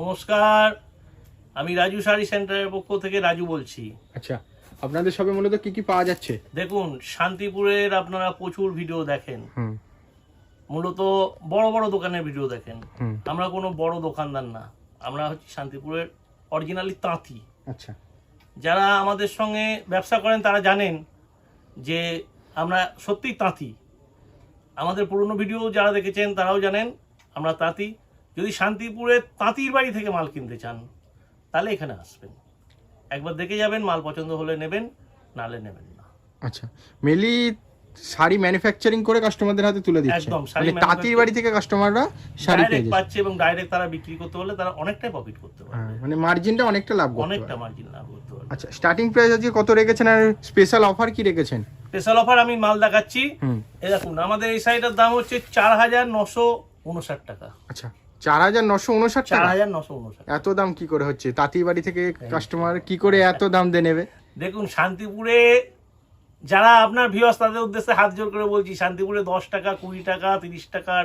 নমস্কার। আমি রাজু শাড়ি সেন্টারের পক্ষ থেকে রাজু বলছি। আচ্ছা আপনাদের সবে মূলত কি কি পাওয়া যাচ্ছে? দেখুন শান্তিপুরের আপনারা প্রচুর ভিডিও দেখেন। মূলত বড় বড় দোকানের ভিডিও দেখেন। আমরা কোনো বড় দোকানদার না। আমরা হচ্ছে শান্তিপুরের অরিজিনালি তাঁতি। আচ্ছা। যারা আমাদের সঙ্গে ব্যবসা করেন তারা জানেন যে আমরা সত্যিই তাঁতি। আমাদের পুরনো ভিডিও যারা দেখেছেন তারাও জানেন আমরা তাঁতি। যদি শান্তিপুরের তাঁতির বাড়ি থেকে মাল কিনতে চান তাহলে এখানে আসবেন। একবার দেখে যাবেন মাল পছন্দ হলে নেবেন নালে নেবেন না। আচ্ছা। মেনলি শাড়ি ম্যানুফ্যাকচারিং করে কাস্টমারদের হাতে তুলে দিচ্ছে। একদম, মানে তাঁতির বাড়ি থেকে কাস্টমাররা শাড়ি পেয়ে পাচ্ছে এবং ডাইরেক্ট তারা বিক্রি করতে পারলে তারা অনেকটাই প্রফিট করতে হ্যাঁ, পারবে মানে মার্জিনটা অনেকটা লাভ করতে অনেকটা মার্জিন লাভ করতে পারবে। আচ্ছা স্টার্টিং প্রাইস আজকে কত রেখেছেন আর স্পেশাল অফার কি রেখেছেন? স্পেশাল অফার আমি মাল দেখাচ্ছি। হুম। এই দেখুন আমাদের এই শাড়িটার দাম হচ্ছে চার হাজার নশো উনষাট টাকা। আচ্ছা। চার হাজার নশো উনষাট চার টাকা হাজার নশো উনষাট। এত দাম কি করে হচ্ছে? তাঁতির বাড়ি থেকে কাস্টমার কি করে এত দাম দিয়ে নেবে? দেখুন শান্তিপুরে যারা আপনার ভিউয়ার্স তাদের উদ্দেশ্যে হাত জোর করে বলছি শান্তিপুরে দশ টাকা কুড়ি টাকা তিরিশ টাকার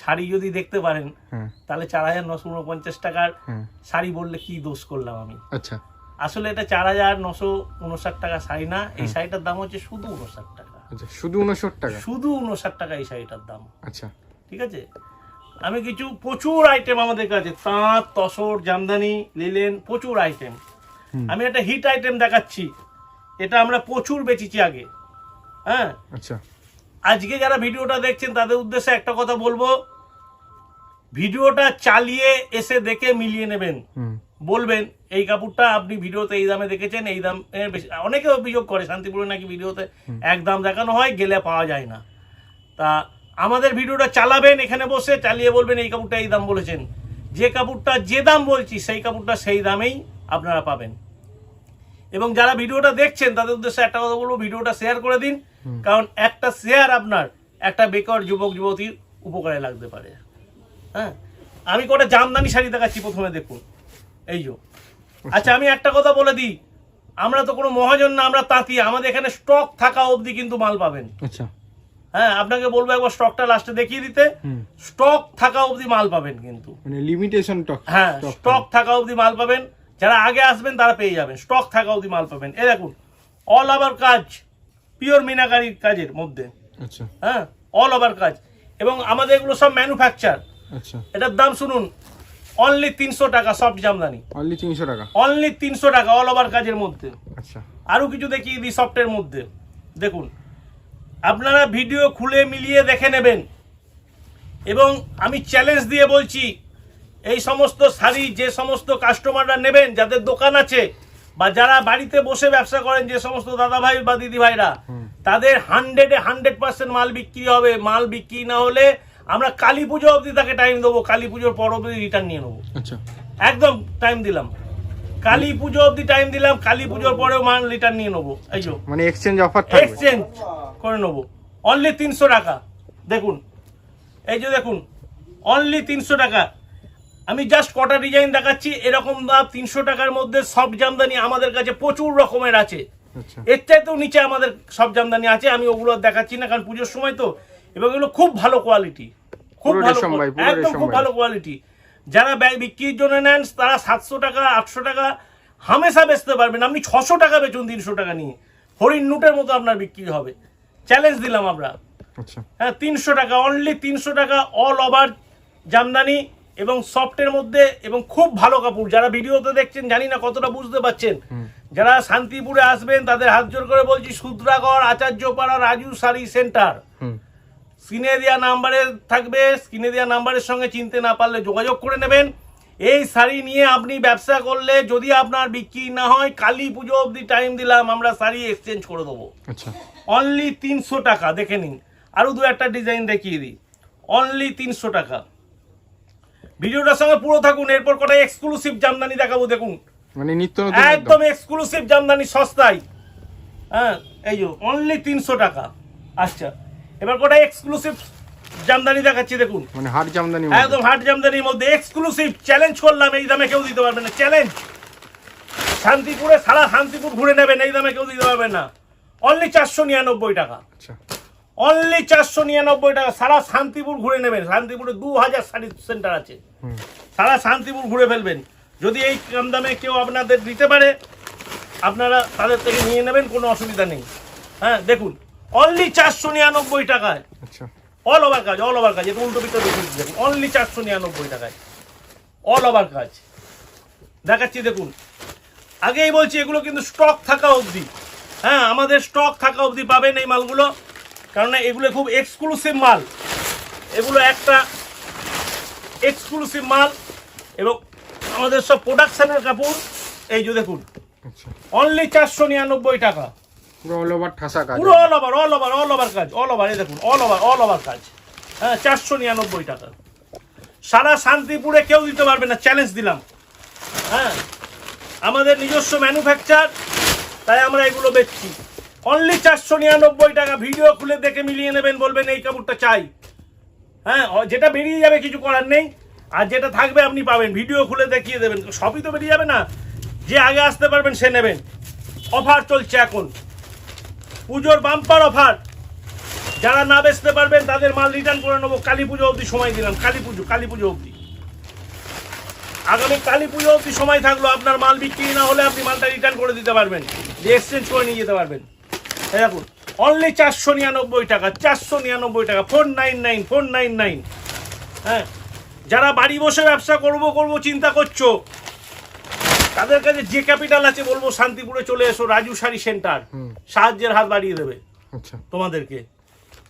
শাড়ি যদি দেখতে পারেন হ্যাঁ। তাহলে চার হাজার নশো উনপঞ্চাশ টাকার হ্যাঁ। শাড়ি বললে কি দোষ করলাম আমি? আচ্ছা। আসলে এটা চার হাজার নশো উনষাট টাকা শাড়ি না এই শাড়িটার দাম হচ্ছে শুধু উনষাট টাকা। আচ্ছা শুধু উনষট টাকা? শুধু উনষাট টাকা এই শাড়িটার দাম। আচ্ছা। ঠিক আছে? আমি কিছু প্রচুর আইটেম আমাদের কাছে। তাঁত তসর জামদানি লিলেন প্রচুর আইটেম আমি একটা হিট আইটেম দেখাচ্ছি। এটা আমরা প্রচুর বেচেছি আগে। হ্যাঁ? আচ্ছা। আজকে যারা ভিডিওটা দেখছেন তাদের উদ্দেশ্যে একটা কথা বলব। ভিডিওটা চালিয়ে এসে দেখে মিলিয়ে নেবেন। বলবেন এই কাপড়টা আপনি ভিডিওতে এই দামে দেখেছেন এই দামে অনেকে অভিযোগ করে শান্তিপুরে নাকি ভিডিওতে এক দাম দেখানো হয় গেলে পাওয়া যায় না। তা আমাদের ভিডিওটা চালাবেন এখানে বসে চালিয়ে বলবেন এই কাপড়টা এই দাম বলেছেন। যে কাপড়টা যে দাম বলছি সেই কাপড়টা সেই দামেই আপনারা পাবেন। এবং যারা ভিডিওটা দেখছেন তাদের উদ্দেশ্যে একটা কথা বলব ভিডিওটা শেয়ার করে দিন। কারণ একটা শেয়ার আপনার একটা বেকার যুবক যুবতীর উপকারে লাগতে পারে। হ্যাঁ? আমি কটা জামদানি শাড়ি দেখাচ্ছি প্রথমে দেখুন। এই যো। আচ্ছা আমি একটা কথা বলে দিই। আমরা তো কোনো মহাজন না আমরা তাঁতি। আমাদের এখানে স্টক থাকা অবধি কিন্তু মাল পাবেন। আচ্ছা। হ্যাঁ আপনাকে বলব একবার স্টকটা লাস্টে দেখিয়ে দিতে। স্টক থাকা অবধি মাল পাবেন কিন্তু। মানে লিমিটেশন টক হ্যাঁ স্টক থাকা অবধি মাল পাবেন। যারা আগে আসবেন তারা পেয়ে যাবেন। স্টক থাকা অবধি মাল পাবেন। এই দেখুন অল ওভার কাজ পিওর মিনাকারির কাজের মধ্যে। আচ্ছা। হ্যাঁ অল ওভার কাজ। এবং আমাদের এগুলো সব ম্যানুফ্যাকচার আচ্ছা। এটার দাম শুনুন অনলি তিনশো টাকা সফট জামদানি। অনলি তিনশো টাকা। অনলি তিনশো টাকা অল ওভার কাজের মধ্যে। আচ্ছা। আরও কিছু দেখিয়ে দিই সফটের মধ্যে। দেখুন আপনারা ভিডিও খুলে মিলিয়ে দেখে নেবেন। এবং আমি চ্যালেঞ্জ দিয়ে বলছি এই সমস্ত শাড়ি যে সমস্ত কাস্টমাররা নেবেন যাদের দোকান আছে বা যারা বাড়িতে বসে ব্যবসা করেন যে সমস্ত দাদা ভাই বা দিদি ভাইরা তাদের হান্ড্রেডে হান্ড্রেড পার্সেন্ট মাল বিক্রি হবে। মাল বিক্রি না হলে আমরা কালী পুজো অবধি তাকে টাইম দেবো কালী পুজোর পর অবধি রিটার্ন নিয়ে নেব। আচ্ছা। একদম টাইম দিলাম। কালী পুজো অবধি টাইম দিলাম কালী পুজোর পরেও মাল রিটার্ন নিয়ে নেব। এই যো। মানে এক্সচেঞ্জ অফার এক্সচেঞ্জ করে নেব। অনলি তিনশো টাকা। দেখুন এই যে দেখুন অনলি তিনশো টাকা। আমি জাস্ট কটা ডিজাইন দেখাচ্ছি এরকম দাম তিনশো টাকার মধ্যে সব জামদানি আমাদের কাছে প্রচুর রকমের আছে। আচ্ছা। এর চাইতেও নিচে আমাদের সব জামদানি আছে আমি ওগুলো দেখাচ্ছি না কারণ পুজোর সময় তো এবং এগুলো খুব ভালো কোয়ালিটি খুব ভালো একদম খুব ভালো কোয়ালিটি যারা বিক্রির জন্য নেন তারা সাতশো টাকা আটশো টাকা হামেশা বেচতে পারবেন। আপনি ছশো টাকা বেচুন তিনশো টাকা নিয়ে। হরিণ নুটের মতো আপনার বিক্রি হবে। চ্যালেঞ্জ দিলাম আমরা। আচ্ছা। হ্যাঁ তিনশো টাকা অনলি তিনশো টাকা অল ওভার জামদানি এবং সফটের মধ্যে এবং খুব ভালো কাপড়। যারা ভিডিওতে দেখছেন জানি না কতটা বুঝতে পারছেন। যারা শান্তিপুরে আসবেন তাদের হাত জোর করে বলছি সূত্রাগড় আচার্যপাড়া রাজু শাড়ি সেন্টার স্ক্রিনে দেওয়া নাম্বারে থাকবে স্ক্রিনে দেওয়া নাম্বারের সঙ্গে চিনতে না পারলে যোগাযোগ করে নেবেন। এই শাড়ি নিয়ে আপনি ব্যবসা করলে যদি আপনার বিক্রি না হয় কালী পুজো অবধি টাইম দিলাম আমরা শাড়ি এক্সচেঞ্জ করে দেবো। আচ্ছা। অনলি তিনশো টাকা দেখে নিন। আরও দু একটা ডিজাইন দেখিয়ে দিই। অনলি তিনশো টাকা। ভিডিওটার সঙ্গে পুরো থাকুন এরপর কটা এক্সক্লুসিভ জামদানি দেখাবো দেখুন। মানে নিত্য একদম। এক্সক্লুসিভ জামদানি সস্তায়। হ্যাঁ এই যে অনলি তিনশো টাকা। আচ্ছা এবার কটা এক্সক্লুসিভ জামদানি দেখাচ্ছি দেখুন। মানে হাট জামদানি একদম হাট জামদানির মধ্যে এক্সক্লুসিভ চ্যালেঞ্জ করলাম এই দামে কেউ দিতে পারবে না। চ্যালেঞ্জ শান্তিপুরে সারা শান্তিপুর ঘুরে নেবেন এই দামে কেউ দিতে পারবে না। অনলি চারশো নিরানব্বই টাকা। আচ্ছা। অনলি চারশো নিরানব্বই টাকা সারা শান্তিপুর ঘুরে নেবেন। শান্তিপুরে দু হাজার শাড়ি সেন্টার আছে। সারা শান্তিপুর ঘুরে ফেলবেন। যদি এই কম দামে কেউ আপনাদের দিতে পারে আপনারা তাদের থেকে নিয়ে নেবেন কোনো অসুবিধা নেই। হ্যাঁ দেখুন। অনলি চারশো নিরানব্বই টাকায় আচ্ছা। অল ওভার কাজ অল ওভার কাজ এটা উল্টো পিঠটা দেখুন দেখুন অনলি চারশো নিরানব্বই টাকায়। অল ওভার কাজ। দেখাচ্ছি দেখুন। আগেই বলছি এগুলো কিন্তু স্টক থাকা অবধি। হ্যাঁ আমাদের স্টক থাকা অবধি পাবেন এই মালগুলো। কারণ এগুলো খুব এক্সক্লুসিভ মাল। এগুলো একটা এক্সক্লুসিভ মাল। এবং আমাদের সব প্রোডাকশানের কাপড় এই যে দেখুন। আচ্ছা। অনলি চারশো নিরানব্বই টাকা। পুরো অল ওভার ঠাসা কাজ। পুরো all over all over all over কাজ অল ওভার এই দেখুন অল ওভার অল ওভার কাজ। হ্যাঁ চারশো নিরানব্বই টাকা। সারা শান্তিপুরে কেউ দিতে পারবে না চ্যালেঞ্জ দিলাম। হ্যাঁ আমাদের নিজস্ব ম্যানুফ্যাকচার তাই আমরা এগুলো বেচছি। অনলি চারশো নিরানব্বই টাকা ভিডিও খুলে দেখে মিলিয়ে নেবেন, বলবেন, এই কাপড়টা চাই। হ্যাঁ যেটা বেরিয়ে যাবে, কিছু করার নেই। আর যেটা থাকবে, আপনি পাবেন। ভিডিও খুলে দেখিয়ে দেবেন। সবই তো বেরিয়ে যাবে না। যে আগে আসতে পারবেন, সে নেবেন। অফার চলছে এখন। পুজোর বাম্পার অফার। যারা না বেচতে পারবেন, তাদের মাল রিটার্ন করে নেব। কালী পুজো অবধি সময় দিলাম। কালী পুজো কালী পুজো অবধি। আগামী কালী পুজো অবধি সময় থাকল, আপনার মাল বিক্রি না হলে আপনি মালটা রিটার্ন করে দিতে পারবেন। এক্সচেঞ্জ করে নিয়ে যেতে পারবেন। দেখুন অনলি চারশো নিরানব্বই টাকা, চারশো নিরানব্বই টাকা four nine nine four nine nine হ্যাঁ যারা বাড়ি বসে ব্যবসা করব করব, চিন্তা করছ তাদের কাছে যে ক্যাপিটাল আছে বলব শান্তিপুরে চলে এসো রাজু শাড়ি সেন্টার সাহায্যের হাত বাড়িয়ে দেবে আচ্ছা। তোমাদেরকে।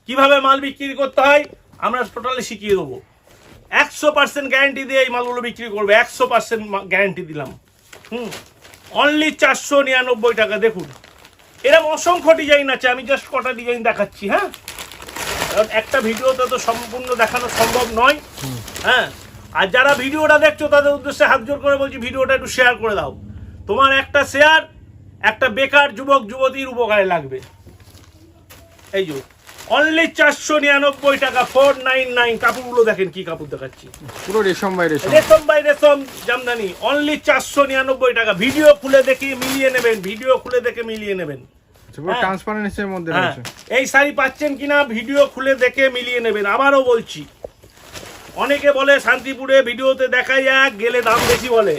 কীভাবে মাল বিক্রি করতে হয়? আমরা টোটালি শিখিয়ে দেবো। একশো পার্সেন্ট গ্যারান্টি দিয়ে এই মালগুলো বিক্রি করবে। একশো পার্সেন্ট গ্যারান্টি দিলাম। হুম। অনলি চারশো নিরানব্বই টাকা দেখুন। এরকম অসংখ্য ডিজাইন আছে আমি জাস্ট কটা ডিজাইন দেখাচ্ছি হ্যাঁ? কারণ একটা ভিডিওতে তো সম্পূর্ণ দেখানো সম্ভব নয়। হ্যাঁ? আর যারা ভিডিওটা দেখছ তাদের উদ্দেশ্যে হাত জোর করে বলছি ভিডিওটা একটু শেয়ার করে দাও। তোমার একটা শেয়ার একটা বেকার যুবক যুবতীর উপকারে লাগবে। এই যে অনলি চারশো নিরানব্বই টাকা ফোর নাইন নাইন কাপড়গুলো দেখেন কি কাপড় দেখাচ্ছি। পুরো রেশম বাই রেশম। রেশম বাই রেশম জামদানি অনলি চারশো নিরানব্বই টাকা। ভিডিও খুলে দেখে মিলিয়ে নেবেন ভিডিও খুলে দেখে মিলিয়ে নেবেন। আচ্ছা, হ্যাঁ। ট্রান্সপারেন্সির মধ্যে হ্যাঁ। এই শাড়ি পাচ্ছেন কিনা ভিডিও খুলে দেখে মিলিয়ে নেবেন। আবারও বলছি অনেকে বলে শান্তিপুরে ভিডিওতে দেখাই এক গেলে দাম বেশি বলে।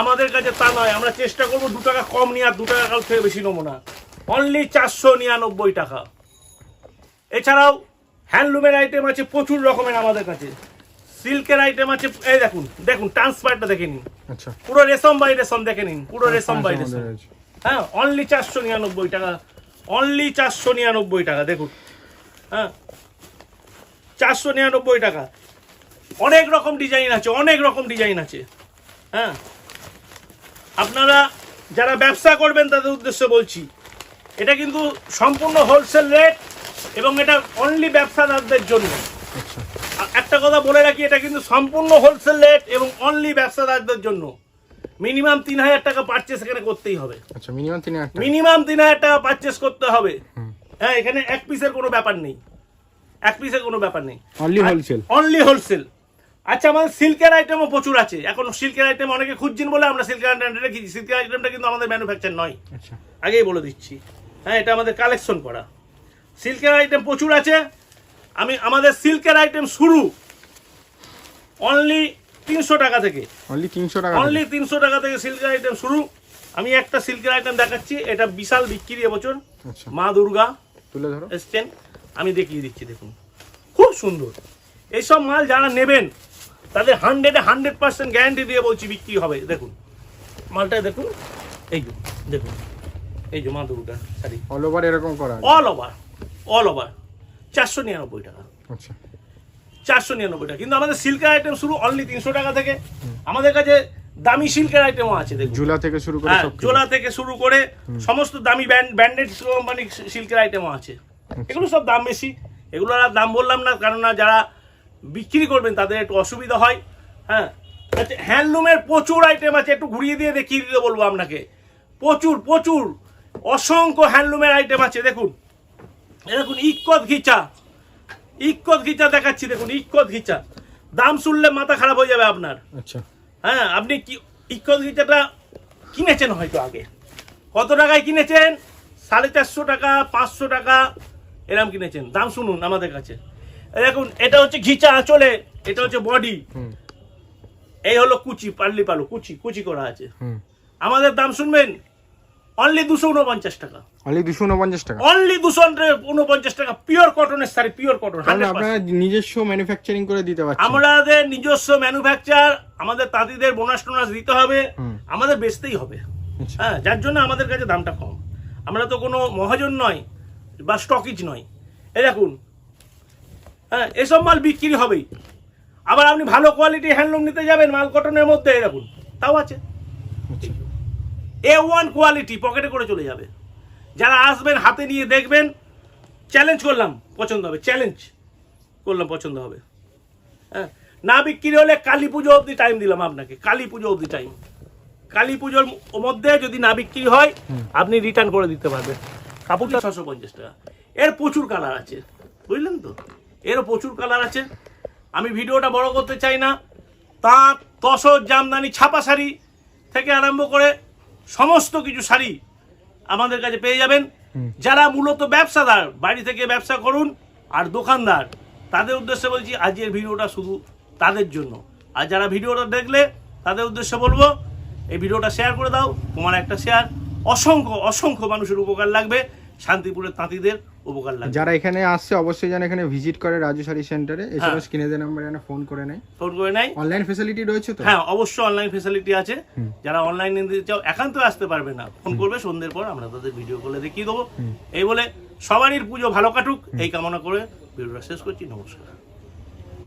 আমাদের কাছে তা নয় আমরা চেষ্টা করব দু টাকা কম নিয়ে আর দু টাকা কাল থেকে বেশি নেব না। অনলি চারশো নিরানব্বই টাকা। এছাড়াও হ্যান্ডলুমের আইটেম আছে প্রচুর রকমের আমাদের কাছে। সিল্কের আইটেম আছে এই দেখুন দেখুন ট্রান্সপারটা দেখে নিন। আচ্ছা। পুরো রেশম বাই রেশম দেখে নিন পুরো রেশম বাই রেশম। হ্যাঁ অনলি চারশো নিরানব্বই টাকা অনলি চারশো নিরানব্বই টাকা দেখুন। হ্যাঁ চারশো নিরানব্বই টাকা। অনেক রকম ডিজাইন আছে অনেক রকম ডিজাইন আছে। হ্যাঁ? আপনারা যারা ব্যবসা করবেন তাদের উদ্দেশ্যে বলছি এটা কিন্তু সম্পূর্ণ হোলসেল রেট এবং এটা অনলি ব্যবসাদারদের জন্য। আচ্ছা। একটা কথা বলে রাখি এটা কিন্তু সম্পূর্ণ হোলসেল রেট এবং অনলি ব্যবসাদারদের জন্য। মিনিমাম তিন হাজার টাকা পারচেস এখানে করতেই হবে। আচ্ছা মিনিমাম তিন হাজার টাকা। মিনিমাম তিন হাজার টাকা পারচেস করতে হবে। হ্যাঁ এখানে এক পিসের কোনো ব্যাপার নেই। এক পিসের কোনো ব্যাপার নেই। Only wholesale? অনলি হোলসেল আচ্ছা আমাদের সিল্কের আইটেমও প্রচুর আছে। এখন সিল্কের আইটেম অনেকে খুঁজছেন বলে আমরা সিল্কের আইটেম রেখেছি। সিল্কের আইটেমটা কিন্তু আমাদের ম্যানুফ্যাকচার নয়। আচ্ছা। আগেই বলে দিচ্ছি। হ্যাঁ এটা আমাদের কালেকশন করা। সিল্কের আইটেম প্রচুর আছে। আমি আমাদের সিল্কের আইটেম শুরু অনলি তিনশো টাকা থেকে। অনলি তিনশো টাকা অনলি তিনশো টাকা থেকে সিল্কের আইটেম শুরু। আমি একটা সিল্কের আইটেম দেখাচ্ছি। এটা বিশাল বিক্রি এবছর। আচ্ছা। মা দুর্গা তুলে ধরো। এসছেন। আমি দেখিয়ে দিচ্ছি দেখুন। খুব সুন্দর। এইসব মাল যারা নেবেন তাদের হান্ড্রেডে হান্ড্রেড পার্সেন্ট গ্যারান্টি দিয়ে বলছি বিক্রি হবে। দেখুন মালটা দেখুন এই যে দেখুন এই যে মা দুর্গা শাড়ি অল ওভার এরকম করা অল ওভার অল ওভার চারশো নিরানব্বই টাকা। আচ্ছা। চারশো নিরানব্বই টাকা। কিন্তু আমাদের সিল্কের আইটেম শুরু অনলি তিনশো টাকা থেকে। আমাদের কাছে দামি সিল্কের আইটেমও আছে দেখুন। জুলা থেকে শুরু করে হ্যাঁ। জোলা থেকে শুরু করে সমস্ত দামি ব্যান্ড ব্যান্ডেড কোম্পানি সিল্কের আইটেমও আছে। এগুলো সব দাম বেশি। এগুলো আর দাম বললাম না কারণ না যারা বিক্রি করবেন তাদের একটু অসুবিধা হয়। হ্যাঁ? আচ্ছা হ্যান্ডলুমের প্রচুর আইটেম আছে একটু ঘুরিয়ে দিয়ে দেখিয়ে দিতে বলব আপনাকে। প্রচুর প্রচুর অসংখ্য হ্যান্ডলুমের আইটেম আছে দেখুন। দেখুন ইক্কত ঘিচা। ইক্কত ঘিচা দেখাচ্ছি দেখুন ইক্কত ঘিচা। দাম শুনলে মাথা খারাপ হয়ে যাবে আপনার। আচ্ছা। হ্যাঁ আপনি কি ইকোজ ঘিচাটা কিনেছেন হয়তো আগে? কত টাকায় কিনেছেন? সাড়ে চারশো টাকা পাঁচশো টাকা এরম কিনেছেন। দাম শুনুন আমাদের কাছে। দেখুন এটা হচ্ছে ঘিচা আঁচলে এটা হচ্ছে বডি। এই হলো কুচি পাল্লি পালু কুচি কুচি করা আছে। আমাদের দাম শুনবেন অনলি দুশো উনপঞ্চাশ টাকা। অনলি দুশো উনপঞ্চাশ টাকা? অনলি দুশো উনপঞ্চাশ টাকা পিওর কটনের শাড়ি পিওর কটন আপনারা নিজস্ব ম্যানুফ্যাকচারিং করে দিতে পারছেন। আমাদের নিজস্ব ম্যানুফ্যাকচার আমাদের তাঁতিদের বোনাস টোনাস দিতে হবে আমাদের বেচতেই হবে। আচ্ছা। হ্যাঁ যার জন্য আমাদের কাছে দামটা কম। আমরা তো কোনো মহাজন নয় বা স্টকিজ নয়। এই দেখুন হ্যাঁ এসব মাল বিক্রি হবেই। আবার আপনি ভালো কোয়ালিটি হ্যান্ডলুম নিতে যাবেন মাল কটনের মধ্যে দেখুন তাও আছে। আচ্ছা। এ ওয়ান কোয়ালিটি পকেটে করে চলে যাবে। যারা আসবেন হাতে নিয়ে দেখবেন চ্যালেঞ্জ করলাম পছন্দ হবে চ্যালেঞ্জ করলাম পছন্দ হবে। হ্যাঁ না বিক্রি হলে কালী পুজো অবধি টাইম দিলাম আপনাকে কালী পুজো অবধি টাইম কালী পুজোর মধ্যে যদি না বিক্রি হয় আপনি রিটার্ন করে দিতে পারবেন। কাপড়টা ছশো পঞ্চাশ টাকা। এর প্রচুর কালার আছে বুঝলেন তো? এরও প্রচুর কালার আছে। আমি ভিডিওটা বড় করতে চাই না। তাঁত তসর জামদানি ছাপা শাড়ি থেকে আরম্ভ করে সমস্ত কিছু শাড়ি আমাদের কাছে পেয়ে যাবেন। যারা মূলত ব্যবসাদার বাড়ি থেকে ব্যবসা করুন আর দোকানদার তাদের উদ্দেশ্যে বলছি আজকের ভিডিওটা শুধু তাদের জন্য। আর যারা ভিডিওটা দেখলে তাদের উদ্দেশ্যে বলব এই ভিডিওটা শেয়ার করে দাও। তোমার একটা শেয়ার অসংখ্য অসংখ্য মানুষের উপকার লাগবে। শান্তিপুরের তাঁতিদের উপকার লাগবে। যারা এখানে আসছে অবশ্যই যেন এখানে ভিজিট করে রাজু শাড়ি সেন্টারে এছাড়াও হ্যাঁ। স্ক্রিনে যে নাম্বারে যেন ফোন করে নেয় ফোন করে নেয় অনলাইন ফেসিলিটি রয়েছে তো? হ্যাঁ অবশ্যই অনলাইন ফেসিলিটি আছে। যারা অনলাইন নিতে চাও একান্ত আসতে পারবে না। ফোন করবে সন্ধ্যের পর আমরা তাদের ভিডিও কলে দেখিয়ে দেবো। এই বলে সবারই পুজো ভালো কাটুক। এই কামনা করে ভিডিওটা শেষ করছি। নমস্কার।